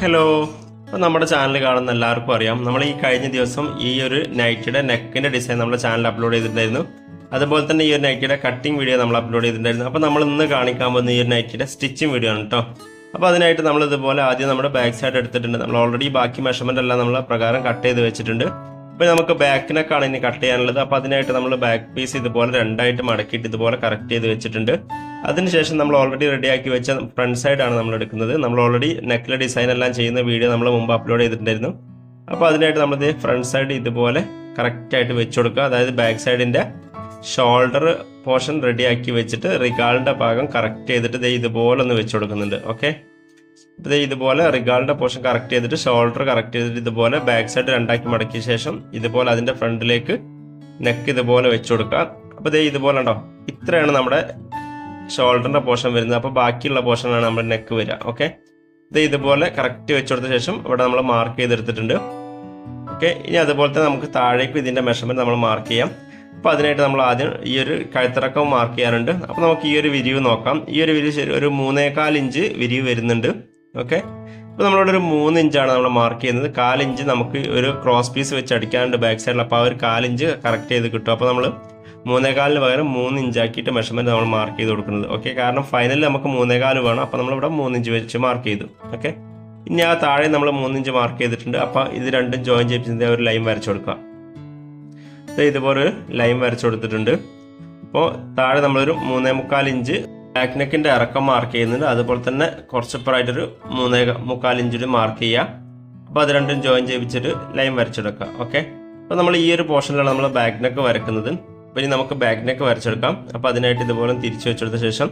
Hello അപ്പോൾ നമ്മുടെ channel കാണുന്ന എല്ലാവർക്കും അറിയാം. നമ്മൾ ഈ കഴിഞ്ഞ ദിവസം ഈ ഒരു നൈറ്റിയുടെ നെക്കിന്റെ ഡിസൈൻ നമ്മുടെ ചാനൽ അപ്ലോഡ് ചെയ്തിട്ടുണ്ടായിരുന്നു. അതുപോലെ തന്നെ ഈ ഒരു നൈറ്റിയുടെ കട്ടിംഗ് വീഡിയോ നമ്മൾ അപ്ലോഡ് ചെയ്തിട്ടുണ്ടായിരുന്നു. അപ്പോൾ നമ്മൾ ഇന്ന് കാണിക്കാൻ പോകുന്ന ഈ ഒരു നൈറ്റിയുടെ സ്റ്റിച്ചിങ് വീഡിയോ ആണ് കേട്ടോ അപ്പോൾ അതിനായിട്ട് നമ്മൾ ഇതുപോലെ ആദ്യം നമ്മുടെ ബാക്ക് സൈഡ് എടുത്തിട്ടുണ്ട്. നമ്മൾ ഓൾറെഡി ബാക്കി മെഷർമെന്റ് എല്ലാം നമ്മൾ പ്രകാരം കട്ട് ചെയ്ത് വെച്ചിട്ടുണ്ട്. അപ്പോൾ നമുക്ക് ബാക്കിനൊക്കെയാണ് ഇനി കട്ട് ചെയ്യാനുള്ളത്. അപ്പോൾ അതിനായിട്ട് നമ്മൾ ബാക്ക് പീസ് ഇതുപോലെ രണ്ടായിട്ട് മടക്കിയിട്ട് ഇതുപോലെ കറക്റ്റ് ചെയ്ത് വെച്ചിട്ടുണ്ട്. അതിനുശേഷം നമ്മൾ ഓൾറെഡി റെഡിയാക്കി വെച്ച ഫ്രണ്ട് സൈഡാണ് നമ്മൾ എടുക്കുന്നത്. നമ്മൾ ഓൾറെഡി നെക്കിലെ ഡിസൈൻ എല്ലാം ചെയ്യുന്ന വീഡിയോ നമ്മൾ മുമ്പ് അപ്ലോഡ് ചെയ്തിട്ടുണ്ടായിരുന്നു. അപ്പോൾ അതിനായിട്ട് നമ്മൾ ഫ്രണ്ട് സൈഡ് ഇതുപോലെ കറക്റ്റായിട്ട് വെച്ച് കൊടുക്കുക. അതായത് ബാക്ക് സൈഡിന്റെ ഷോൾഡർ പോർഷൻ റെഡിയാക്കി വെച്ചിട്ട് റിഗാളിന്റെ ഭാഗം കറക്റ്റ് ചെയ്തിട്ട് ഇതുപോലെ ഒന്ന് വെച്ച് കൊടുക്കുന്നുണ്ട്. ഓക്കെ ഇതുപോലെ റിഗാളിന്റെ പോർഷൻ കറക്റ്റ് ചെയ്തിട്ട് ഷോൾഡർ കറക്റ്റ് ചെയ്തിട്ട് ഇതുപോലെ ബാക്ക് സൈഡ് രണ്ടാക്കി മടക്കിയ ശേഷം ഇതുപോലെ അതിന്റെ ഫ്രണ്ടിലേക്ക് നെക്ക് ഇതുപോലെ വെച്ചു കൊടുക്കുക. അപ്പോൾ ദേ ഇതുപോലെ ഉണ്ടോ? ഇത്രയാണ് നമ്മുടെ ഷോൾഡറിന്റെ പോർഷൻ വരുന്നത്. അപ്പോൾ ബാക്കിയുള്ള പോർഷനാണ് നമ്മുടെ നെക്ക് വരിക. ഓക്കെ? ഇത് ഇതുപോലെ കറക്റ്റ് വെച്ചു കൊടുത്ത ശേഷം ഇവിടെ നമ്മൾ മാർക്ക് ചെയ്തെടുത്തിട്ടുണ്ട്. ഓക്കെ? ഇനി അതുപോലെ തന്നെ നമുക്ക് താഴേക്ക് ഇതിന്റെ മെഷർമെന്റ് നമ്മൾ മാർക്ക് ചെയ്യാം. അപ്പോൾ അതിനായിട്ട് നമ്മൾ ആദ്യം ഈ ഒരു കഴുത്തിറക്കം മാർക്ക് ചെയ്യാറുണ്ട്. അപ്പോൾ നമുക്ക് ഈ ഒരു വിരിവ് നോക്കാം. ഈ ഒരു വിരിവ് ഒരു മൂന്നേകാൽ ഇഞ്ച് വിരിവ് വരുന്നുണ്ട്. ഓക്കെ? അപ്പോൾ നമ്മളിവിടെ ഒരു മൂന്ന് ഇഞ്ചാണ് നമ്മൾ മാർക്ക് ചെയ്യുന്നത്. കാലിഞ്ച് നമുക്ക് ഒരു ക്രോസ് പീസ് വെച്ച് അടിക്കാനുണ്ട് ബാക്ക് സൈഡിൽ അപ്പോൾ ആ ഒരു കാലിഞ്ച് കറക്റ്റ് ചെയ്ത് കിട്ടും. അപ്പോൾ നമ്മൾ മൂന്നേകാലിന് പകരം മൂന്ന് ഇഞ്ചാക്കിയിട്ട് മെഷർമെന്റ് നമ്മൾ മാർക്ക് ചെയ്ത് കൊടുക്കുന്നത്. ഓക്കെ? കാരണം ഫൈനലിൽ നമുക്ക് മൂന്നേകാൽ വേണം. അപ്പോൾ നമ്മളിവിടെ മൂന്നിഞ്ച് വെച്ച് മാർക്ക് ചെയ്തു. ഓക്കെ? ഇനി ആ താഴെ നമ്മൾ മൂന്നിഞ്ച് മാർക്ക് ചെയ്തിട്ടുണ്ട്. അപ്പോൾ ഇത് രണ്ടും ജോയിൻ ചെയ്യിപ്പിച്ചതിന്റെ ഒരു ലൈൻ വരച്ചു കൊടുക്കുക. ഇതുപോലെ ഒരു ലൈൻ വരച്ചു കൊടുത്തിട്ടുണ്ട്. അപ്പോൾ താഴെ നമ്മളൊരു മൂന്നേ മുക്കാൽ ഇഞ്ച് ബാക്ക് നെക്കിന്റെ ഇറക്കം മാർക്ക് ചെയ്യുന്നുണ്ട് അതുപോലെ തന്നെ കുറച്ചപ്പുറമായിട്ടൊരു മൂന്നേ മുക്കാൽ ഇഞ്ചിൽ മാർക്ക് ചെയ്യുക. അപ്പോൾ അത് രണ്ടും ജോയിൻ ചെയ്യിപ്പിച്ചിട്ട് ലൈൻ വരച്ചെടുക്കുക. ഓക്കെ അപ്പോൾ നമ്മൾ ഈ ഒരു പോർഷനിലാണ് നമ്മൾ ബാക്ക് നെക്ക് വരക്കുന്നത്. അപ്പോൾ ഇനി നമുക്ക് ബാക്ക് നെക്ക് വരച്ചെടുക്കാം. അപ്പോൾ അതിനായിട്ട് ഇതുപോലെ തിരിച്ചു വെച്ചെടുത്ത ശേഷം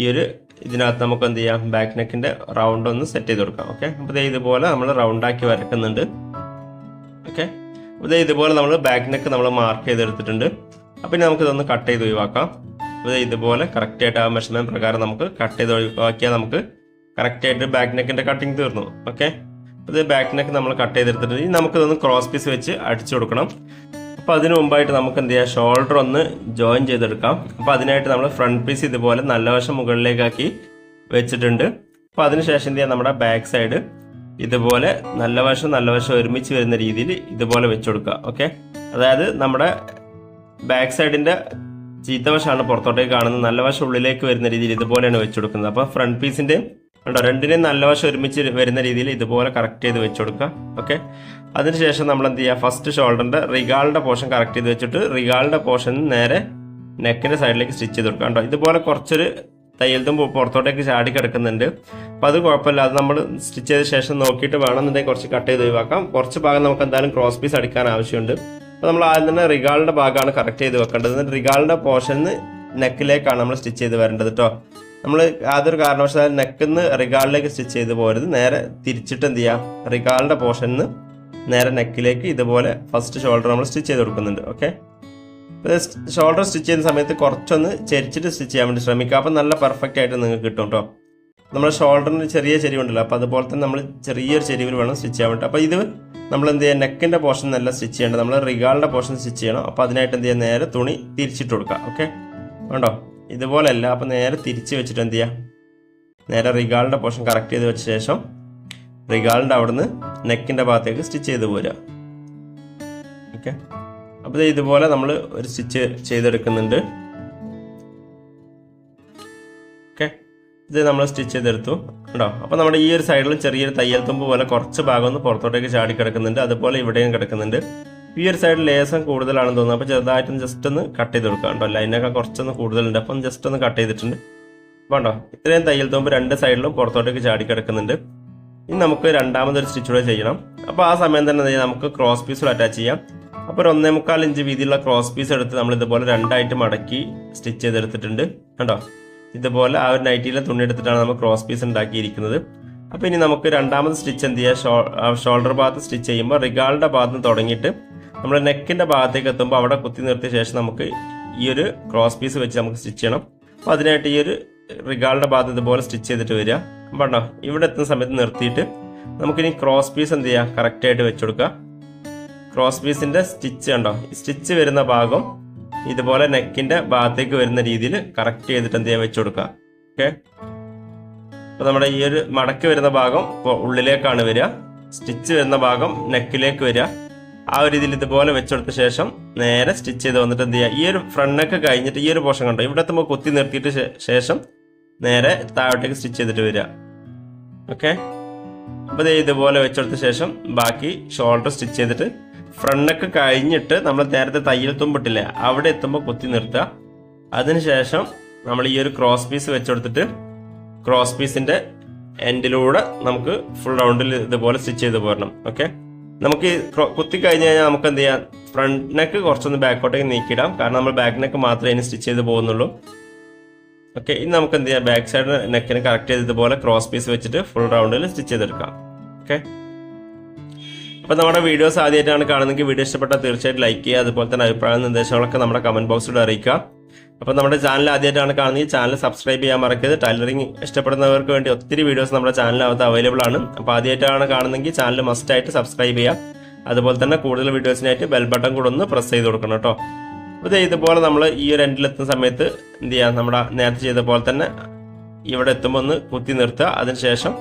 ഈ ഒരു ഇതിനകത്ത് നമുക്ക് എന്ത് ചെയ്യാം? ബാക്ക് നെക്കിന്റെ റൗണ്ട് ഒന്ന് സെറ്റ് ചെയ്ത് കൊടുക്കാം. ഓക്കെ അപ്പോൾ ഇതുപോലെ നമ്മൾ റൗണ്ടാക്കി വരക്കുന്നുണ്ട്. ഓക്കെ അപ്പോൾ ഇതുപോലെ നമ്മൾ ബാക്ക് നെക്ക് നമ്മൾ മാർക്ക് ചെയ്തെടുത്തിട്ടുണ്ട്. അപ്പോൾ ഇനി നമുക്ക് ഇതൊന്ന് കട്ട് ചെയ്ത് ഒഴിവാക്കാം. അപ്പോൾ ഇതുപോലെ കറക്റ്റായിട്ട് ആ മെഷർമെന്റ് പ്രകാരം നമുക്ക് കട്ട് ചെയ്ത് ഒഴിവാക്കിയാൽ നമുക്ക് കറക്റ്റായിട്ട് ബാക്ക് നെക്കിന്റെ കട്ടിങ് തീർന്നു. ഓക്കെ അപ്പോൾ ഇത് ബാക്ക് നെക്ക് നമ്മൾ കട്ട് ചെയ്തെടുത്തിട്ട് ഇനി നമുക്കിതൊന്ന് ക്രോസ് പീസ് വെച്ച് അടിച്ചു കൊടുക്കണം. അപ്പോൾ അതിന് മുമ്പായിട്ട് നമുക്ക് എന്ത് ചെയ്യാം? ഷോൾഡർ ഒന്ന് ജോയിൻ ചെയ്തെടുക്കാം. അപ്പോൾ അതിനായിട്ട് നമ്മൾ ഫ്രണ്ട് പീസ് ഇതുപോലെ നല്ല വശം മുകളിലേക്കാക്കി വെച്ചിട്ടുണ്ട്. അപ്പോൾ അതിനുശേഷം എന്ത് ചെയ്യാം? നമ്മുടെ ബാക്ക് സൈഡ് ഇതുപോലെ നല്ല വശം നല്ല വശം ഒരുമിച്ച് വരുന്ന രീതിയിൽ ഇതുപോലെ വെച്ചു കൊടുക്കുക. ഓക്കെ അതായത് നമ്മുടെ ബാക്ക് സൈഡിന്റെ ചീത്തവശമാണ് പുറത്തോട്ടേക്ക് കാണുന്നത്. നല്ല വശം ഉള്ളിലേക്ക് വരുന്ന രീതിയിൽ ഇതുപോലെയാണ് വെച്ചു കൊടുക്കുന്നത്. അപ്പോൾ ഫ്രണ്ട് പീസിന്റെ ഉണ്ടോ രണ്ടിനെയും നല്ല വശം ഒരുമിച്ച് വരുന്ന രീതിയിൽ ഇതുപോലെ കറക്റ്റ് ചെയ്ത് വെച്ച് കൊടുക്കുക. ഓക്കെ അതിനുശേഷം നമ്മൾ എന്ത് ചെയ്യുക? ഫസ്റ്റ് ഷോൾഡറിന്റെ റിഗാളിന്റെ പോർഷൻ കറക്റ്റ് ചെയ്ത് വെച്ചിട്ട് റിഗാളിന്റെ പോർഷൻ നേരെ നെക്കിന്റെ സൈഡിലേക്ക് സ്റ്റിച്ച് ചെയ്ത് കൊടുക്കുക. കേട്ടോ ഇതുപോലെ കുറച്ചൊരു തയ്യൽ തുമ്പ് പുറത്തോട്ടേക്ക് ചാടി കിടക്കുന്നുണ്ട്. അപ്പം അത് കുഴപ്പമില്ല അത് നമ്മൾ സ്റ്റിച്ച് ചെയ്ത ശേഷം നോക്കിയിട്ട് വേണമെന്നുണ്ടെങ്കിൽ കുറച്ച് കട്ട് ചെയ്ത് ഒഴിവാക്കാം. കുറച്ച് ഭാഗം നമുക്ക് എന്തായാലും ക്രോസ് പീസ് അടിക്കാൻ ആവശ്യമുണ്ട്. അപ്പോൾ നമ്മൾ ആദ്യം തന്നെ റിഗാളിന്റെ ഭാഗമാണ് കറക്റ്റ് ചെയ്ത് വെക്കേണ്ടത്. എന്നിട്ട് റിഗാളിന്റെ പോർഷന് നെക്കിലേക്കാണ് നമ്മൾ സ്റ്റിച്ച് ചെയ്ത് വരേണ്ടത് കേട്ടോ നമ്മൾ യാതൊരു കാരണവശാലും നിന്ന് റിഗാളിലേക്ക് സ്റ്റിച്ച് ചെയ്ത് പോരുത്. നേരെ തിരിച്ചിട്ട് എന്ത് ചെയ്യാം? റിഗാളിന്റെ പോർഷനിൽ നേരെ നെക്കിലേക്ക് ഇതുപോലെ ഫസ്റ്റ് ഷോൾഡർ നമ്മൾ സ്റ്റിച്ച് ചെയ്ത് കൊടുക്കുന്നുണ്ട്. ഓക്കെ ഷോൾഡർ സ്റ്റിച്ച് ചെയ്യുന്ന സമയത്ത് കുറച്ചൊന്ന് ചെരിച്ചിട്ട് സ്റ്റിച്ച് ചെയ്യാൻ വേണ്ടി ശ്രമിക്കുക. അപ്പം നല്ല പെർഫെക്റ്റ് ആയിട്ട് നിങ്ങൾക്ക് കിട്ടും കേട്ടോ നമ്മുടെ ഷോൾഡറിന് ചെറിയ ചെരിവുണ്ടല്ലോ. അപ്പോൾ അതുപോലെ തന്നെ നമ്മൾ ചെറിയൊരു ചെരിവിൽ വേണം സ്റ്റിച്ച് ചെയ്യാൻ വേണ്ടി. അപ്പോൾ ഇത് നമ്മൾ എന്ത് ചെയ്യുക? നെക്കിന്റെ പോർഷൻ നല്ല സ്റ്റിച്ച് ചെയ്യേണ്ടത് നമ്മൾ റിഗാളിന്റെ പോർഷൻ സ്റ്റിച്ച് ചെയ്യണം. അപ്പോൾ അതിനായിട്ട് എന്ത് ചെയ്യുക? നേരെ തുണി തിരിച്ചിട്ട് കൊടുക്കുക. ഓക്കെ വേണ്ടോ ഇതുപോലെയല്ല. അപ്പോൾ നേരെ തിരിച്ച് വെച്ചിട്ട് എന്ത് ചെയ്യുക? നേരെ റിഗാളിന്റെ പോർഷൻ കറക്റ്റ് ചെയ്ത് വെച്ച ശേഷം റിഗാളിന്റെ അവിടുന്ന് നെക്കിന്റെ ഭാഗത്തേക്ക് സ്റ്റിച്ച് ചെയ്ത് പോരുക. ഓക്കെ അപ്പോൾ ഇതുപോലെ നമ്മൾ ഒരു സ്റ്റിച്ച് ചെയ്തെടുക്കുന്നുണ്ട്. ഇത് നമ്മൾ സ്റ്റിച്ച് ചെയ്തെടുത്തു. കേട്ടോ അപ്പോൾ നമ്മുടെ ഈ ഒരു സൈഡിൽ ചെറിയൊരു തയ്യൽ തുമ്പ് പോലെ കുറച്ച് ഭാഗം ഒന്ന് പുറത്തോട്ടേക്ക് ചാടി കിടക്കുന്നുണ്ട്. അതുപോലെ ഇവിടെയും കിടക്കുന്നുണ്ട്. ഈ ഒരു സൈഡിൽ ലേസം കൂടുതലാണെന്ന് തോന്നുന്നു. അപ്പോൾ ചെറുതായിട്ടൊന്ന് ജസ്റ്റ് ഒന്ന് കട്ട് ചെയ്ത് കൊടുക്കാം കേട്ടോ ലൈനൊക്കെ കുറച്ചൊന്ന് കൂടുതലുണ്ട്. അപ്പം ജസ്റ്റ് ഒന്ന് കട്ട് ചെയ്തിട്ടുണ്ട്. വേണ്ടോ ഇത്രയും തയ്യൽ തുമ്പ് രണ്ട് സൈഡിലും പുറത്തോട്ടേക്ക് ചാടി കിടക്കുന്നുണ്ട്. ഇനി നമുക്ക് രണ്ടാമതൊരു സ്റ്റിച്ച് കൂടെ ചെയ്യണം. അപ്പോൾ ആ സമയം തന്നെ നമുക്ക് ക്രോസ് പീസ് അറ്റാച്ച് ചെയ്യാം. അപ്പോൾ ഒരു ഒന്നേ മുക്കാൽ ഇഞ്ച് വീതിയുള്ള ക്രോസ് പീസ് എടുത്ത് നമ്മൾ ഇതുപോലെ രണ്ടായിട്ട് മടക്കി സ്റ്റിച്ച് ചെയ്തെടുത്തിട്ടുണ്ട്. കണ്ടോ? ഇതുപോലെ ആ ഒരു നൈറ്റിയിലെ തുണി എടുത്തിട്ടാണ് നമ്മൾ ക്രോസ് പീസ് ഉണ്ടാക്കിയിരിക്കുന്നത്. അപ്പോൾ ഇനി നമുക്ക് രണ്ടാമത് സ്റ്റിച്ച് എന്ത് ചെയ്യുക ഷോൾഡർ ഭാഗത്ത് സ്റ്റിച്ച് ചെയ്യുമ്പോൾ റിഗാളിന്റെ ഭാഗത്ത് നിന്ന് തുടങ്ങിയിട്ട് നമ്മൾ നെക്കിന്റെ ഭാഗത്തേക്ക് എത്തുമ്പോൾ അവിടെ കുത്തി നിർത്തിയ ശേഷം നമുക്ക് ഈ ഒരു ക്രോസ് പീസ് വെച്ച് നമുക്ക് സ്റ്റിച്ച് ചെയ്യണം. അപ്പോൾ അതിനായിട്ട് ഈ ഒരു റിഗാളിന്റെ ഭാഗത്ത് ഇതുപോലെ സ്റ്റിച്ച് ചെയ്തിട്ട് വരിക. കണ്ടോ ഇവിടെ എത്തുന്ന സമയത്ത് നിർത്തിയിട്ട് നമുക്കിനി ക്രോസ് പീസ് എന്ത് ചെയ്യുക കറക്റ്റായിട്ട് വെച്ച് കൊടുക്കുക. ക്രോസ് പീസിന്റെ സ്റ്റിച്ച് കണ്ടോ സ്റ്റിച്ച് വരുന്ന ഭാഗം ഇതുപോലെ നെക്കിന്റെ ഭാഗത്തേക്ക് വരുന്ന രീതിയിൽ കറക്റ്റ് ചെയ്തിട്ട് എന്ത് ചെയ്യാൻ വെച്ച് കൊടുക്കുക. ഓക്കെ അപ്പോൾ നമ്മുടെ ഈ ഒരു മടക്കി വരുന്ന ഭാഗം ഉള്ളിലേക്കാണ് വരിക. സ്റ്റിച്ച് വരുന്ന ഭാഗം നെക്കിലേക്ക് വരിക. ആ ഒരു രീതിയിൽ ഇതുപോലെ വെച്ചെടുത്ത ശേഷം നേരെ സ്റ്റിച്ച് ചെയ്ത് വന്നിട്ട് എന്ത് ചെയ്യുക? ഈ ഒരു ഫ്രണ്ട് നെക്ക് കഴിഞ്ഞിട്ട് ഈ ഒരു പോർഷൻ കണ്ടോ? ഇവിടെ എത്തുമ്പോൾ കുത്തി നിർത്തിയിട്ട് ശേഷം നേരെ താഴോട്ടേക്ക് സ്റ്റിച്ച് ചെയ്തിട്ട് വരിക. ഓക്കെ അപ്പോൾ ദേ ഇതുപോലെ വെച്ചെടുത്ത ശേഷം ബാക്കി ഷോൾഡർ സ്റ്റിച്ച് ചെയ്തിട്ട് ഫ്രണ്ട് നെക്ക് കഴിഞ്ഞിട്ട് നമ്മൾ നേരത്തെ തയ്യൽ തുമ്പിട്ടില്ലേ അവിടെ എത്തുമ്പോൾ കുത്തി നിർത്തുക. അതിനുശേഷം നമ്മൾ ഈ ഒരു ക്രോസ് പീസ് വെച്ചെടുത്തിട്ട് ക്രോസ് പീസിന്റെ എൻഡിലൂടെ നമുക്ക് ഫുൾ റൗണ്ടിൽ ഇതുപോലെ സ്റ്റിച്ച് ചെയ്ത് പോരണം ഓക്കെ നമുക്ക് കുത്തി കഴിഞ്ഞ് കഴിഞ്ഞാൽ നമുക്ക് എന്ത് ചെയ്യാം ഫ്രണ്ട് നെക്ക് കുറച്ചൊന്ന് ബാക്കോട്ടേക്ക് നീക്കിയിടാം കാരണം നമ്മൾ ബാക്ക് നെക്ക് മാത്രമേ ഇനി സ്റ്റിച്ച് ചെയ്ത് പോകുന്നുള്ളൂ. ഓക്കെ ഇനി നമുക്ക് എന്ത് ചെയ്യാം ബാക്ക് സൈഡ് നെക്കിന് കറക്റ്റ് ചെയ്ത് ഇതുപോലെ ക്രോസ് പീസ് വെച്ചിട്ട് ഫുൾ റൗണ്ടിൽ സ്റ്റിച്ച് ചെയ്തെടുക്കാം ഓക്കെ അപ്പോൾ നമ്മുടെ വീഡിയോസ് ആദ്യമായിട്ടാണ് കാണുന്നതെങ്കിൽ വീഡിയോ ഇഷ്ടപ്പെട്ടാൽ തീർച്ചയായിട്ടും ലൈക്ക് ചെയ്യുക അതുപോലെ തന്നെ അഭിപ്രായ നിർദ്ദേശങ്ങളൊക്കെ നമ്മുടെ കമന്റ് ബോക്സിലൂടെ അറിയിക്കുക. അപ്പോൾ നമ്മുടെ ചാനൽ ആദ്യമായിട്ടാണ് കാണുന്നത് ചാനൽ സബ്സ്ക്രൈബ് ചെയ്യാൻ മറക്കരുത്. ടൈലറിംഗ് ഇഷ്ടപ്പെടുന്നവർക്ക് വേണ്ടി ഒത്തിരി വീഡിയോസ് നമ്മുടെ ചാനലിനകത്ത് അവൈലബിൾ ആണ്. അപ്പോൾ ആദ്യമായിട്ടാണ് കാണുന്നതെങ്കിൽ ചാനൽ മസ്റ്റ് ആയിട്ട് സബ്സ്ക്രൈബ് ചെയ്യുക. അതുപോലെ തന്നെ കൂടുതൽ വീഡിയോസിനായിട്ട് ബെൽ ബട്ടൺ കൂടെ ഒന്ന് പ്രസ് ചെയ്ത് കൊടുക്കണം കേട്ടോ. അപ്പോൾ ഇതുപോലെ നമ്മൾ ഈ ഒരു എൻഡിലെത്തുന്ന സമയത്ത് എന്ത് ചെയ്യുക നമ്മുടെ നേരത്തെ ചെയ്ത പോലെ തന്നെ ഇവിടെ എത്തുമ്പോൾ ഒന്ന് കുത്തി നിർത്തുക. അതിനുശേഷം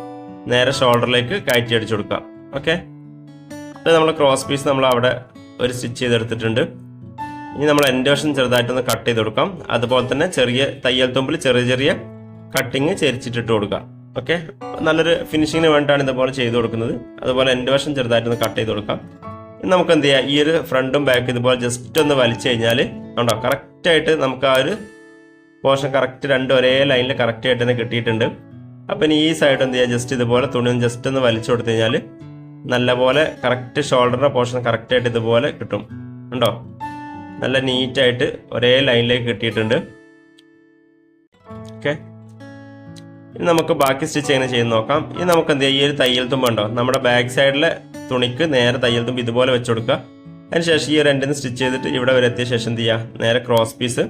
നേരെ ഷോൾഡറിലേക്ക് കയറ്റി അടിച്ചു കൊടുക്കുക. ഓക്കെ നമ്മൾ ക്രോസ് പീസ് നമ്മൾ അവിടെ ഒരു സ്റ്റിച്ച് ചെയ്തെടുത്തിട്ടുണ്ട്. ഇനി നമ്മൾ എന്റെ വശം ചെറുതായിട്ടൊന്ന് കട്ട് ചെയ്ത് കൊടുക്കാം. അതുപോലെ തന്നെ ചെറിയ തയ്യൽ തുമ്പിൽ ചെറിയ ചെറിയ കട്ടിങ് ചെരിച്ചിട്ടിട്ട് കൊടുക്കാം ഓക്കെ നല്ലൊരു ഫിനിഷിങ്ങിന് വേണ്ടിയിട്ടാണ് ഇതുപോലെ ചെയ്ത് കൊടുക്കുന്നത്. അതുപോലെ എന്റെ വശം ചെറുതായിട്ടൊന്ന് കട്ട് ചെയ്ത് കൊടുക്കാം. ഇനി നമുക്ക് എന്ത് ചെയ്യാം? ഈ ഒരു ഫ്രണ്ടും ബാക്കും ഇതുപോലെ ജസ്റ്റ് ഒന്ന് വലിച്ചു കഴിഞ്ഞാൽ ഉണ്ടോ കറക്റ്റായിട്ട് നമുക്ക് ആ ഒരു പോർഷൻ കറക്റ്റ് രണ്ടും ഒരേ ലൈനിൽ കറക്റ്റായിട്ട് തന്നെ കിട്ടിയിട്ടുണ്ട്. അപ്പം ഇനി ഈ സൈഡ് എന്ത് ചെയ്യുക ജസ്റ്റ് ഇതുപോലെ തുണി ജസ്റ്റ് ഒന്ന് വലിച്ചു കൊടുത്തു കഴിഞ്ഞാൽ നല്ലപോലെ കറക്റ്റ് ഷോൾഡറിന്റെ പോർഷൻ കറക്റ്റ് ആയിട്ട് ഇതുപോലെ കിട്ടും. ഉണ്ടോ? നല്ല നീറ്റായിട്ട് ഒരേ ലൈനിലേക്ക് കിട്ടിയിട്ടുണ്ട്. ഓക്കെ ഇനി നമുക്ക് ബാക്കി സ്റ്റിച്ച് എങ്ങനെ ചെയ്ത് നോക്കാം. ഇനി നമുക്ക് എന്ത് ചെയ്യാം? ഈ ഒരു തയ്യൽ തുമ്പ് ഉണ്ടോ? നമ്മുടെ ബാക്ക് സൈഡിലെ തുണിക്ക് നേരെ തയ്യൽ തുമ്പ് ഇതുപോലെ വെച്ച് കൊടുക്കുക. അതിനുശേഷം ഈ ഒരു എൻഡിൽ സ്റ്റിച്ച് ചെയ്തിട്ട് ഇവിടെ വരെ എത്തിയ ശേഷം എന്ത് ചെയ്യുക നേരെ ക്രോസ് പീസ്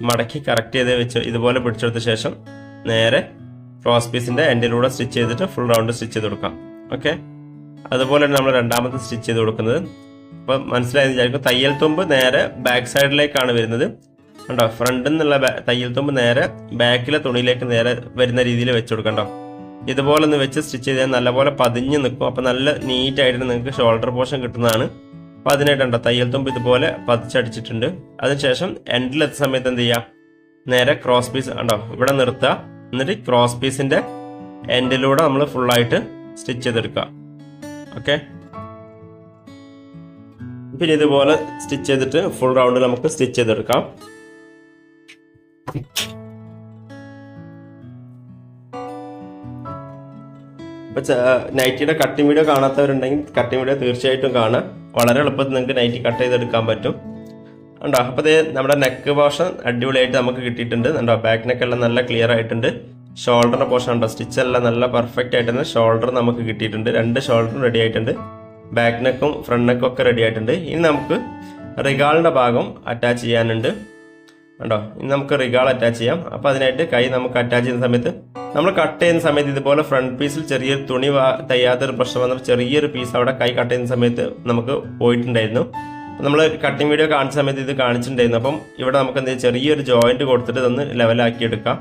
മടക്കി കറക്റ്റ് ചെയ്ത് വെച്ച് ഇതുപോലെ പിടിച്ചെടുത്ത ശേഷം നേരെ ക്രോസ് പീസിന്റെ എൻഡിലൂടെ സ്റ്റിച്ച് ചെയ്തിട്ട് ഫുൾ റൗണ്ട് സ്റ്റിച്ച് ചെയ്ത് കൊടുക്കാം. ഓക്കെ അതുപോലെയാണ് നമ്മൾ രണ്ടാമത്തെ സ്റ്റിച്ച് ചെയ്ത് കൊടുക്കുന്നത്. അപ്പം മനസ്സിലായെന്ന് വിചാരിക്കും. തയ്യൽ തുമ്പ് നേരെ ബാക്ക് സൈഡിലേക്കാണ് വരുന്നത്. കണ്ടോ? ഫ്രണ്ടിൽ നിന്നുള്ള തയ്യൽ തുമ്പ് നേരെ ബാക്കിലെ തുണിയിലേക്ക് നേരെ വരുന്ന രീതിയിൽ വെച്ച് കൊടുക്കണ്ടോ? ഇതുപോലെ ഒന്ന് വെച്ച് സ്റ്റിച്ച് ചെയ്താൽ നല്ലപോലെ പതിഞ്ഞ് നിൽക്കും. അപ്പം നല്ല നീറ്റായിട്ട് നിങ്ങൾക്ക് ഷോൾഡർ പോർഷൻ കിട്ടുന്നതാണ്. അപ്പം അതിനായിട്ടുണ്ടോ തയ്യൽ തുമ്പ് ഇതുപോലെ പതിച്ചടിച്ചിട്ടുണ്ട്. അതിനുശേഷം എൻഡിലെത്തുന്ന സമയത്ത് എന്ത് ചെയ്യുക? നേരെ ക്രോസ് പീസ് കണ്ടോ? ഇവിടെ നിർത്തുക. എന്നിട്ട് ക്രോസ് പീസിന്റെ എൻഡിലൂടെ നമ്മൾ ഫുള്ളായിട്ട് സ്റ്റിച്ച് ചെയ്തെടുക്കുക. ഓക്കെ? പിന്നെ ഇതുപോലെ സ്റ്റിച്ച് ചെയ്തിട്ട് ഫുൾ റൗണ്ട് നമുക്ക് സ്റ്റിച്ച് ചെയ്തെടുക്കാം. ഇപ്പം നൈറ്റിയുടെ കട്ടിംഗ് വീഡിയോ കാണാത്തവരുണ്ടെങ്കിൽ കട്ടിംഗ് വീഡിയോ തീർച്ചയായിട്ടും കാണാം വളരെ എളുപ്പത്തിൽ നിങ്ങൾക്ക് നൈറ്റി കട്ട് ചെയ്തെടുക്കാൻ പറ്റും. ഉണ്ടോ അപ്പോൾ നമ്മുടെ നെക്ക് പോർഷൻ അടിപൊളിയായിട്ട് നമുക്ക് കിട്ടിയിട്ടുണ്ട്. ഉണ്ടോ ബാക്ക് നെക്ക് എല്ലാം നല്ല ക്ലിയർ ആയിട്ടുണ്ട്. ഷോൾഡറിന്റെ പോർഷൻ ഉണ്ടോ സ്റ്റിച്ച് എല്ലാം നല്ല പെർഫെക്റ്റ് ആയിട്ട് തന്നെ ഷോൾഡർ നമുക്ക് കിട്ടിയിട്ടുണ്ട്. രണ്ട് ഷോൾഡറും റെഡി ആയിട്ടുണ്ട്. ബാക്ക് നെക്കും ഫ്രണ്ട് നെക്കും ഒക്കെ റെഡി ആയിട്ടുണ്ട്. ഇനി നമുക്ക് റിഗാളിന്റെ ഭാഗം അറ്റാച്ച് ചെയ്യാനുണ്ട്. ഉണ്ടോ ഇനി നമുക്ക് റിഗാൾ അറ്റാച്ച് ചെയ്യാം. അപ്പോൾ അതിനായിട്ട് കൈ നമുക്ക് അറ്റാച്ച് ചെയ്യുന്ന സമയത്ത് നമ്മൾ കട്ട് ചെയ്യുന്ന സമയത്ത് ഇതുപോലെ ഫ്രണ്ട് പീസിൽ ചെറിയൊരു തുണി തയ്യാത്തൊരു പ്രശ്നം വന്നപ്പോൾ ചെറിയൊരു പീസ് അവിടെ കൈ കട്ട് ചെയ്യുന്ന സമയത്ത് നമുക്ക് പോയിട്ടുണ്ടായിരുന്നു. നമ്മൾ കട്ടിങ് വീഡിയോ കാണിച്ച സമയത്ത് ഇത് കാണിച്ചിട്ടുണ്ടായിരുന്നു. അപ്പം ഇവിടെ നമുക്ക് എന്ത് ചെറിയൊരു ജോയിന്റ് കൊടുത്തിട്ട് ഇതൊന്ന് ലെവലാക്കി എടുക്കാം.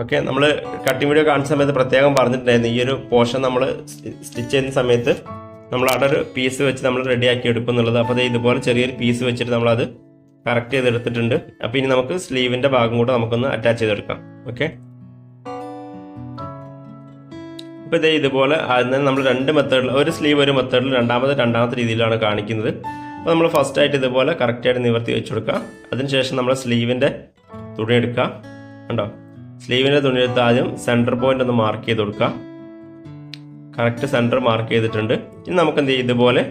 ഓക്കെ നമ്മൾ കട്ടിംഗ് വീഡിയോ കാണുന്ന സമയത്ത് പ്രത്യേകം പറഞ്ഞിട്ടുണ്ടായിരുന്നു. ഈ ഒരു പോർഷൻ നമ്മൾ സ്റ്റിച്ച് ചെയ്യുന്ന സമയത്ത് നമ്മൾ അവിടെ ഒരു പീസ് വെച്ച് നമ്മൾ റെഡിയാക്കി എടുക്കും എന്നുള്ളത്. അപ്പോൾ അത് ഇതുപോലെ ചെറിയൊരു പീസ് വെച്ചിട്ട് നമ്മളത് കറക്റ്റ് ചെയ്തെടുത്തിട്ടുണ്ട്. അപ്പോൾ ഇനി നമുക്ക് സ്ലീവിന്റെ ഭാഗം കൂടെ നമുക്കൊന്ന് അറ്റാച്ച് ചെയ്തെടുക്കാം. ഓക്കെ? അപ്പോൾ ഇതേ ഇതുപോലെ അതിന് നമ്മൾ രണ്ട് മെത്തേഡിൽ ഒരു സ്ലീവ് ഒരു മെത്തേഡിൽ രണ്ടാമത് രണ്ടാമത്തെ രീതിയിലാണ് കാണിക്കുന്നത്. അപ്പോൾ നമ്മൾ ഫസ്റ്റ് ആയിട്ട് ഇതുപോലെ കറക്റ്റായിട്ട് നിവർത്തി വെച്ച് കൊടുക്കുക അതിനുശേഷം നമ്മൾ സ്ലീവിന്റെ തുണി എടുക്കുക കണ്ടോ? സ്ലീവിന്റെ തുണിയെടുത്ത് ആദ്യം സെന്റർ പോയിന്റ് ഒന്ന് മാർക്ക് ചെയ്ത് കൊടുക്കാം. കറക്റ്റ് സെന്റർ മാർക്ക് ചെയ്തിട്ടുണ്ട്. ഇനി നമുക്ക് എന്ത് ചെയ്യും? ഇതുപോലെ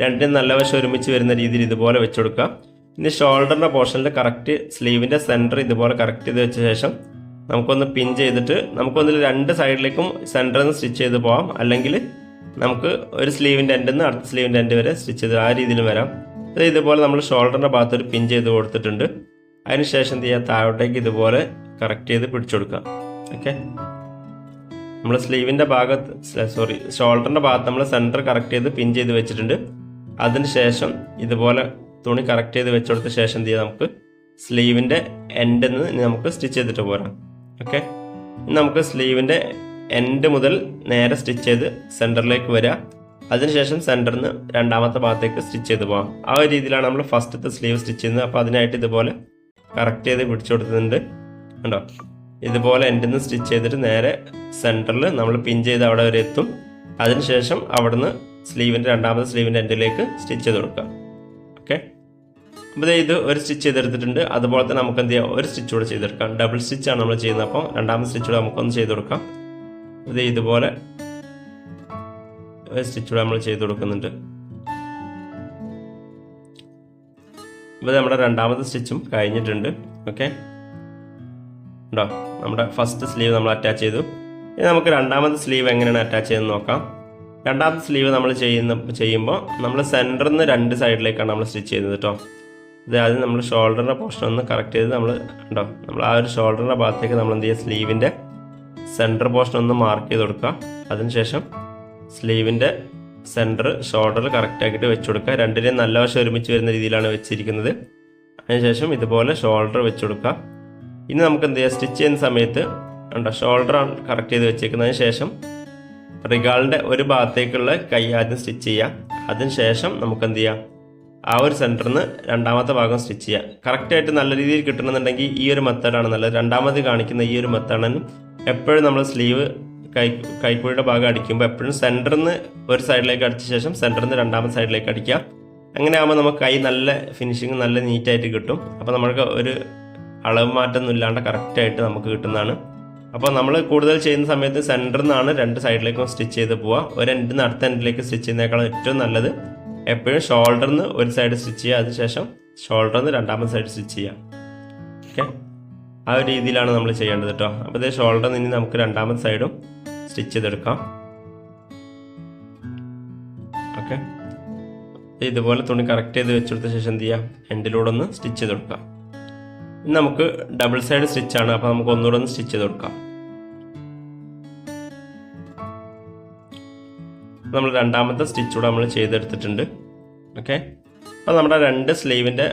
രണ്ടിനും നല്ല വശം ഒരുമിച്ച് വരുന്ന രീതിയിൽ ഇതുപോലെ വെച്ച് കൊടുക്കുക. ഇനി ഷോൾഡറിന്റെ പോർഷനിൽ കറക്റ്റ് സ്ലീവിന്റെ സെന്റർ ഇതുപോലെ കറക്റ്റ് ചെയ്ത് വെച്ച ശേഷം നമുക്കൊന്ന് പിൻ ചെയ്തിട്ട് നമുക്കൊന്നിൽ രണ്ട് സൈഡിലേക്കും സെന്ററിൽ നിന്ന് സ്റ്റിച്ച് ചെയ്ത് പോകാം അല്ലെങ്കിൽ നമുക്ക് ഒരു സ്ലീവിന്റെ എൻഡിൽ നിന്ന് അടുത്ത സ്ലീവിന്റെ എൻഡ് വരെ സ്റ്റിച്ച് ചെയ്ത് ആ രീതിയിൽ വരാം. അത് ഇതുപോലെ നമ്മൾ ഷോൾഡറിന്റെ ഭാഗത്ത് ഒരു പിൻ ചെയ്ത് കൊടുത്തിട്ടുണ്ട്. അതിനുശേഷം എന്ത് ചെയ്യുക? താഴോട്ടേക്ക് ഇതുപോലെ കറക്റ്റ് ചെയ്ത് പിടിച്ചു കൊടുക്കുക. ഓക്കെ നമ്മൾ സ്ലീവിന്റെ ഭാഗത്ത് സോറി ഷോൾഡറിന്റെ ഭാഗത്ത് നമ്മൾ സെന്റർ കറക്റ്റ് ചെയ്ത് പിൻ ചെയ്ത് വെച്ചിട്ടുണ്ട്. അതിന് ശേഷം ഇതുപോലെ തുണി കറക്റ്റ് ചെയ്ത് വെച്ച് കൊടുത്ത ശേഷം എന്ത് ചെയ്യാം നമുക്ക്? സ്ലീവിന്റെ എൻഡിൽ നിന്ന് നമുക്ക് സ്റ്റിച്ച് ചെയ്തിട്ട് പോരാം. ഓക്കെ നമുക്ക് സ്ലീവിന്റെ എൻഡ് മുതൽ നേരെ സ്റ്റിച്ച് ചെയ്ത് സെന്ററിലേക്ക് വരിക അതിനുശേഷം സെന്ററിൽ നിന്ന് രണ്ടാമത്തെ ഭാഗത്തേക്ക് സ്റ്റിച്ച് ചെയ്ത് പോകാം ആ ഒരു രീതിയിലാണ് നമ്മൾ ഫസ്റ്റത്തെ സ്ലീവ് സ്റ്റിച്ച് ചെയ്യുന്നത്. അപ്പോൾ അതിനായിട്ട് ഇതുപോലെ കറക്റ്റ് ചെയ്ത് പിടിച്ചു കൊടുക്കുന്നുണ്ട് കണ്ടോ? ഇതുപോലെ എന്റെ നിന്ന് സ്റ്റിച്ച് ചെയ്തിട്ട് നേരെ സെന്ററിൽ നമ്മൾ പിൻ ചെയ്ത് അവിടെ വരെ എത്തും. അതിനുശേഷം അവിടുന്ന് സ്ലീവിന്റെ രണ്ടാമത്തെ സ്ലീവിന്റെ എൻഡിലേക്ക് സ്റ്റിച്ച് ചെയ്ത് കൊടുക്കുക. ഓക്കെ അപ്പോൾ ഇത് ഒരു സ്റ്റിച്ച് ചെയ്തെടുത്തിട്ടുണ്ട്. അതുപോലെ തന്നെ നമുക്ക് എന്ത് ചെയ്യാം? ഒരു സ്റ്റിച്ച് കൂടെ ചെയ്തെടുക്കാം. ഡബിൾ സ്റ്റിച്ചാണ് നമ്മൾ ചെയ്യുന്നത്. അപ്പോൾ രണ്ടാമത്തെ സ്റ്റിച്ച് കൂടെ നമുക്കൊന്ന് ചെയ്ത് കൊടുക്കാം. ഇത് ഇതുപോലെ ഒരു സ്റ്റിച്ച് കൂടെ നമ്മൾ ചെയ്ത് കൊടുക്കുന്നുണ്ട്. ഇപ്പോൾ നമ്മുടെ രണ്ടാമത്തെ സ്റ്റിച്ചും കഴിഞ്ഞിട്ടുണ്ട്. ഓക്കെ ഉണ്ടോ? നമ്മുടെ ഫസ്റ്റ് സ്ലീവ് നമ്മൾ അറ്റാച്ച് ചെയ്തു. ഇനി നമുക്ക് രണ്ടാമത്തെ സ്ലീവ് എങ്ങനെയാണ് അറ്റാച്ച് ചെയ്തെന്ന് നോക്കാം. രണ്ടാമത്തെ സ്ലീവ് നമ്മൾ ചെയ്യുന്ന ചെയ്യുമ്പോൾ നമ്മൾ സെന്ററിൽ നിന്ന് രണ്ട് സൈഡിലേക്കാണ് നമ്മൾ സ്റ്റിച്ച് ചെയ്യുന്നത് കേട്ടോ ആദ്യം നമ്മൾ ഷോൾഡറിന്റെ പോർഷൻ ഒന്ന് കറക്റ്റ് ചെയ്ത് നമ്മൾ ഉണ്ടോ? നമ്മൾ ആ ഒരു ഷോൾഡറിന്റെ ഭാഗത്തേക്ക് നമ്മൾ എന്ത് ചെയ്യുക? സ്ലീവിന്റെ സെന്റർ പോർഷൻ ഒന്ന് മാർക്ക് ചെയ്ത് കൊടുക്കുക. അതിനുശേഷം സ്ലീവിന്റെ സെന്റർ ഷോൾഡർ കറക്റ്റ് ആക്കിയിട്ട് വെച്ച് കൊടുക്കുക. രണ്ടിനെയും നല്ല വശം ഒരുമിച്ച് വരുന്ന രീതിയിലാണ് വെച്ചിരിക്കുന്നത്. അതിനുശേഷം ഇതുപോലെ ഷോൾഡർ വെച്ച് കൊടുക്കുക. ഇനി നമുക്ക് എന്ത് ചെയ്യാം? സ്റ്റിച്ച് ചെയ്യുന്ന സമയത്ത് ഉണ്ടോ ഷോൾഡർ കറക്റ്റ് ചെയ്ത് വെച്ചേക്കുന്നതിന് ശേഷം റിഗാളിന്റെ ഒരു ഭാഗത്തേക്കുള്ള കൈ ആദ്യം സ്റ്റിച്ച് ചെയ്യാം. അതിനുശേഷം നമുക്ക് എന്ത് ചെയ്യാം? ആ ഒരു സെന്ററിൽ നിന്ന് രണ്ടാമത്തെ ഭാഗം സ്റ്റിച്ച് ചെയ്യാം. കറക്റ്റായിട്ട് നല്ല രീതിയിൽ കിട്ടണമെന്നുണ്ടെങ്കിൽ ഈ ഒരു മെത്തേഡാണ് നല്ലത്. രണ്ടാമത് കാണിക്കുന്ന ഈ ഒരു മെത്തേഡാണ് എപ്പോഴും നമ്മൾ സ്ലീവ് കൈ കൈക്കുഴിയുടെ ഭാഗം അടിക്കുമ്പോൾ എപ്പോഴും സെന്ററിൽ നിന്ന് ഒരു സൈഡിലേക്ക് അടിച്ച ശേഷം സെന്ററിൽ നിന്ന് രണ്ടാമത്തെ സൈഡിലേക്ക് അടിക്കുക. അങ്ങനെ ആകുമ്പോൾ നമുക്ക് കൈ നല്ല ഫിനിഷിങ് നല്ല നീറ്റായിട്ട് കിട്ടും. അപ്പോൾ നമ്മൾക്ക് ഒരു അളവ് മാറ്റമൊന്നും ഇല്ലാണ്ട് കറക്റ്റായിട്ട് നമുക്ക് കിട്ടുന്നതാണ്. അപ്പോൾ നമ്മൾ കൂടുതൽ ചെയ്യുന്ന സമയത്ത് സെന്ററിൽ നിന്നാണ് രണ്ട് സൈഡിലേക്കും സ്റ്റിച്ച് ചെയ്ത് പോവുക. ഒരു എൻഡിൽ നിന്ന് അടുത്ത എൻഡിലേക്ക് സ്റ്റിച്ച് ചെയ്യുന്നേക്കാൾ ഏറ്റവും നല്ലത് എപ്പോഴും ഷോൾഡറിൽ നിന്ന് ഒരു സൈഡ് സ്റ്റിച്ച് ചെയ്യുക. അതിനുശേഷം ഷോൾഡറിൽ നിന്ന് രണ്ടാമത്തെ സൈഡ് സ്റ്റിച്ച് ചെയ്യുക. ഓക്കെ ആ ഒരു രീതിയിലാണ് നമ്മൾ ചെയ്യേണ്ടത് കേട്ടോ. അപ്പോൾ ഇതേ ഷോൾഡറിൽ നിന്ന് നമുക്ക് രണ്ടാമത്തെ സൈഡും സ്റ്റിച്ച് ചെയ്തെടുക്കാം. ഓക്കെ ഇതുപോലെ തുണി കറക്റ്റ് ചെയ്ത് വെച്ചെടുത്ത ശേഷം എന്ത് ചെയ്യാം എൻഡിലൂടെ ഒന്ന് സ്റ്റിച്ച് ചെയ്ത് കൊടുക്കാം ഇനി നമുക്ക് ഡബിൾ സൈഡ് സ്റ്റിച്ച് ആണ്. അപ്പോൾ നമുക്ക് ഒന്നുകൂടെ ഒന്ന് സ്റ്റിച്ച് ചെയ്ത് കൊടുക്കാം. നമ്മൾ രണ്ടാമത്തെ സ്റ്റിച്ച് കൂടെ നമ്മൾ ചെയ്തെടുത്തിട്ടുണ്ട്. ഓക്കെ അപ്പോൾ നമ്മുടെ രണ്ട് സ്ലീവിന്റെ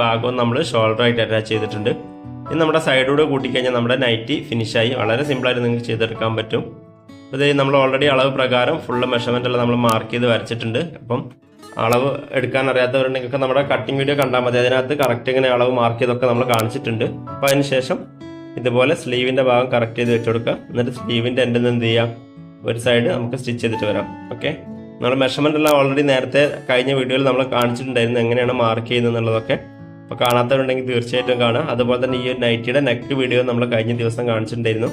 ഭാഗവും നമ്മൾ ഷോൾഡറായിട്ട് അറ്റാച്ച് ചെയ്തിട്ടുണ്ട്. ഇനി നമ്മുടെ സൈഡിലൂടെ കൂട്ടിക്കഴിഞ്ഞാൽ നമ്മുടെ നൈറ്റി ഫിനിഷായി വളരെ സിമ്പിളായിട്ട് നിങ്ങൾക്ക് ചെയ്തെടുക്കാൻ പറ്റും. അപ്പോൾ നമ്മൾ ഓൾറെഡി അളവ് പ്രകാരം ഫുള്ള് മെഷർമെന്റ് എല്ലാം നമ്മൾ മാർക്ക് ചെയ്ത് വരച്ചിട്ടുണ്ട്. അപ്പം അളവ് എടുക്കാൻ അറിയാത്തവരുണ്ടെങ്കിൽ നമ്മുടെ കട്ടിംഗ് വീഡിയോ കണ്ടാൽ മതി. അതിനകത്ത് കറക്റ്റ് ഇങ്ങനെ അളവ് മാർക്ക് ചെയ്തൊക്കെ നമ്മൾ കാണിച്ചിട്ടുണ്ട്. അപ്പോൾ അതിന് ശേഷം ഇതുപോലെ സ്ലീവിന്റെ ഭാഗം കറക്റ്റ് ചെയ്ത് വെച്ച് കൊടുക്കുക. എന്നിട്ട് സ്ലീവിന്റെ എന്റെ എന്ത് ചെയ്യാം? ഒരു സൈഡ് നമുക്ക് സ്റ്റിച്ച് ചെയ്തിട്ട് വരാം. ഓക്കെ നമ്മൾ മെഷർമെന്റ് എല്ലാം ഓൾറെഡി നേരത്തെ കഴിഞ്ഞ വീഡിയോയിൽ നമ്മൾ കാണിച്ചിട്ടുണ്ടായിരുന്നു എങ്ങനെയാണ് മാർക്ക് ചെയ്യുന്നത് എന്നുള്ളതൊക്കെ അപ്പോൾ കാണാത്തവരുണ്ടെങ്കിൽ തീർച്ചയായിട്ടും കാണാം. അതുപോലെ തന്നെ ഈ ഒരു നൈറ്റിയുടെ നെക്ക് വീഡിയോ നമ്മൾ കഴിഞ്ഞ ദിവസം കാണിച്ചിട്ടുണ്ടായിരുന്നു.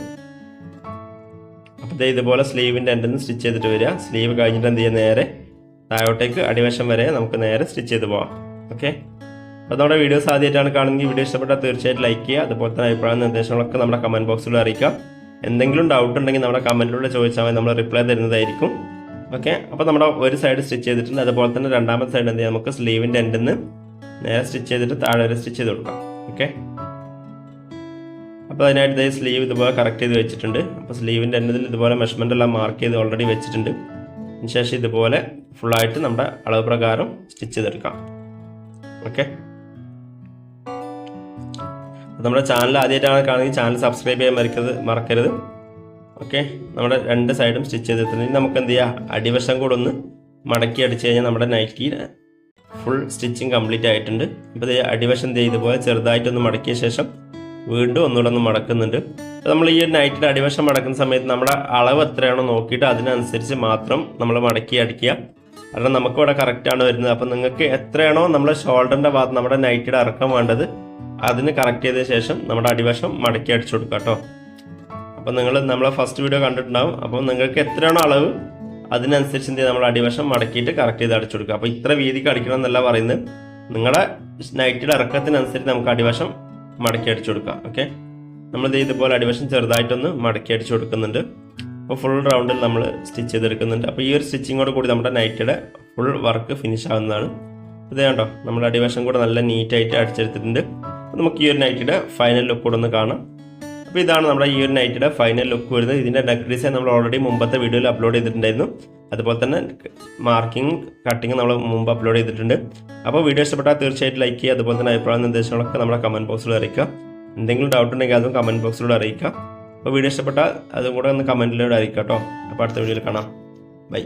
അപ്പോൾ ഇതുപോലെ സ്ലീവിന്റെ എന്റെ സ്റ്റിച്ച് ചെയ്തിട്ട് വരിക. സ്ലീവ് കഴിഞ്ഞിട്ട് എന്ത് ചെയ്യുക? നേരെ താഴോട്ടേക്ക് അടിവശം വരെ നമുക്ക് നേരെ സ്റ്റിച്ച് ചെയ്ത് പോവാം. ഓക്കെ? അപ്പോൾ നമ്മുടെ വീഡിയോസ് ആദ്യമായിട്ടാണ് കാണുമെങ്കിൽ വീഡിയോ ഇഷ്ടപ്പെട്ടാൽ തീർച്ചയായിട്ടും ലൈക്ക് ചെയ്യുക അതുപോലെ തന്നെ അഭിപ്രായ നിർദ്ദേശങ്ങളൊക്കെ നമ്മുടെ കമന്റ് ബോക്സിൽ അറിയിക്കാം എന്തെങ്കിലും ഡൗട്ട് ഉണ്ടെങ്കിൽ നമ്മുടെ കമന്റിലൂടെ ചോദിച്ചാൽ മതി നമ്മൾ റിപ്ലൈ തരുന്നതായിരിക്കും. ഓക്കെ? അപ്പോൾ നമ്മുടെ ഒരു സൈഡ് സ്റ്റിച്ച് ചെയ്തിട്ടുണ്ട് അതുപോലെ തന്നെ രണ്ടാമത്തെ സൈഡ് എന്ത് നമുക്ക് സ്ലീവിന്റെ എൻഡിൽ നിന്ന് നേരെ സ്റ്റിച്ച് ചെയ്തിട്ട് താഴെ വരെ സ്റ്റിച്ച് ചെയ്ത് കൊടുക്കാം. ഓക്കെ? അപ്പോൾ അതിനായിട്ട് ഇതേ സ്ലീവ് ഇതുപോലെ കറക്റ്റ് ചെയ്ത് വെച്ചിട്ടുണ്ട്. അപ്പോൾ സ്ലീവിന്റെ എൻഡിൽ ഇതുപോലെ മെഷർമെന്റ് എല്ലാം മാർക്ക് ചെയ്ത് ഓൾറെഡി വെച്ചിട്ടുണ്ട്. അതിനുശേഷം ഇതുപോലെ ഫുള്ളായിട്ട് നമ്മുടെ അളവ് പ്രകാരം സ്റ്റിച്ച് ചെയ്തെടുക്കാം. ഓക്കെ? നമ്മുടെ ചാനൽ ആദ്യമായിട്ടാണ് കാണുന്നത് ചാനൽ സബ്സ്ക്രൈബ് ചെയ്യാൻ മറക്കരുത് മറക്കരുത്. ഓക്കെ? നമ്മുടെ രണ്ട് സൈഡും സ്റ്റിച്ച് ചെയ്തിട്ടുണ്ട്. നമുക്ക് എന്ത് ചെയ്യാം? അടിവശം കൂടെ ഒന്ന് മടക്കി അടിച്ച് കഴിഞ്ഞാൽ നമ്മുടെ നൈറ്റി ഫുൾ സ്റ്റിച്ചിങ് കംപ്ലീറ്റ് ആയിട്ടുണ്ട്. ഇപ്പോൾ അടിവശം ദേ ഇതുപോലെ ചെറുതായിട്ടൊന്ന് മടക്കിയ ശേഷം വീണ്ടും ഒന്നുകൂടെ ഒന്ന് മടക്കുന്നുണ്ട്. നമ്മൾ ഈ നൈറ്റിന്റെ അടിവശം മടക്കുന്ന സമയത്ത് നമ്മുടെ അളവ് എത്രയാണോ നോക്കിയിട്ട് അതിനനുസരിച്ച് മാത്രം നമ്മൾ മടക്കി അടിക്കുക. കാരണം നമുക്ക് ഇവിടെ കറക്റ്റാണ് വരുന്നത്. അപ്പോൾ നിങ്ങൾക്ക് എത്രയാണോ നമ്മുടെ ഷോൾഡറിന്റെ ഭാഗത്ത് നമ്മുടെ നൈറ്റിയുടെ ഇറക്കം വേണ്ടത് അതിന് കറക്റ്റ് ചെയ്ത ശേഷം നമ്മുടെ അടിവശം മടക്കി അടിച്ചു കൊടുക്കുക കേട്ടോ. അപ്പോൾ നിങ്ങൾ നമ്മളെ ഫസ്റ്റ് വീഡിയോ കണ്ടിട്ടുണ്ടാവും. അപ്പോൾ നിങ്ങൾക്ക് എത്രയാണോ അളവ് അതിനനുസരിച്ച് എന്ത് നമ്മൾ അടിവശം മടക്കിയിട്ട് കറക്റ്റ് ചെയ്ത് അടിച്ചു കൊടുക്കുക. അപ്പോൾ ഇത്ര വീതിക്ക് അടിക്കണം എന്നല്ല പറയുന്നത്. നിങ്ങളുടെ നൈറ്റിയുടെ ഇറക്കത്തിനനുസരിച്ച് നമുക്ക് അടിവശം മടക്കി അടിച്ചു കൊടുക്കാം. ഓക്കെ നമ്മളിത് ഇതുപോലെ അടിവശം ചെറുതായിട്ടൊന്ന് മടക്കി അടിച്ചു കൊടുക്കുന്നുണ്ട്. അപ്പോൾ ഫുൾ റൗണ്ടിൽ നമ്മൾ സ്റ്റിച്ച് ചെയ്തെടുക്കുന്നുണ്ട്. അപ്പോൾ ഈ ഒരു സ്റ്റിച്ചിങ്ങോട് കൂടി നമ്മുടെ നൈറ്റിയുടെ ഫുൾ വർക്ക് ഫിനിഷ് ആവുന്നതാണ്. ഇത് കണ്ടോ? നമ്മുടെ അടിവശം കൂടെ നല്ല നീറ്റായിട്ട് അടിച്ചെടുത്തിട്ടുണ്ട്. നമുക്ക് ഈ ഒരു നൈറ്റിയുടെ ഫൈനൽ ലുക്ക് കൂടെ ഒന്ന് കാണാം. അപ്പോൾ ഇതാണ് നമ്മുടെ ഈ ഒരു നൈറ്റിയുടെ ഫൈനൽ ലുക്ക് വരുന്നത്. ഇതിന്റെ നെക്ക് ഡിസൈൻ നമ്മൾ ഓൾറെഡി മുമ്പത്തെ വീഡിയോയിൽ അപ്ലോഡ് ചെയ്തിട്ടുണ്ടായിരുന്നു. അതുപോലെ തന്നെ മാർക്കിംഗ് കട്ടിങ് നമ്മൾ മുമ്പ് അപ്ലോഡ് ചെയ്തിട്ടുണ്ട്. അപ്പോൾ വീഡിയോ ഇഷ്ടപ്പെട്ടാൽ തീർച്ചയായിട്ടും ലൈക്ക് ചെയ്യുക. അതുപോലെ തന്നെ അഭിപ്രായ നിർദ്ദേശങ്ങളൊക്കെ നമ്മുടെ കമന്റ് ബോക്സിൽ അറിയിക്കുക. എന്തെങ്കിലും ഡൗട്ട് ഉണ്ടെങ്കിൽ അതും കമന്റ് ബോക്സിലൂടെ അറിയിക്കുക. അപ്പോൾ വീഡിയോ ഇഷ്ടപ്പെട്ടാൽ അതും കൂടെ ഒന്ന് കമന്റിലൂടെ അയക്കാം കേട്ടോ. അപ്പോൾ അടുത്ത വീഡിയോയിൽ കാണാം. ബൈ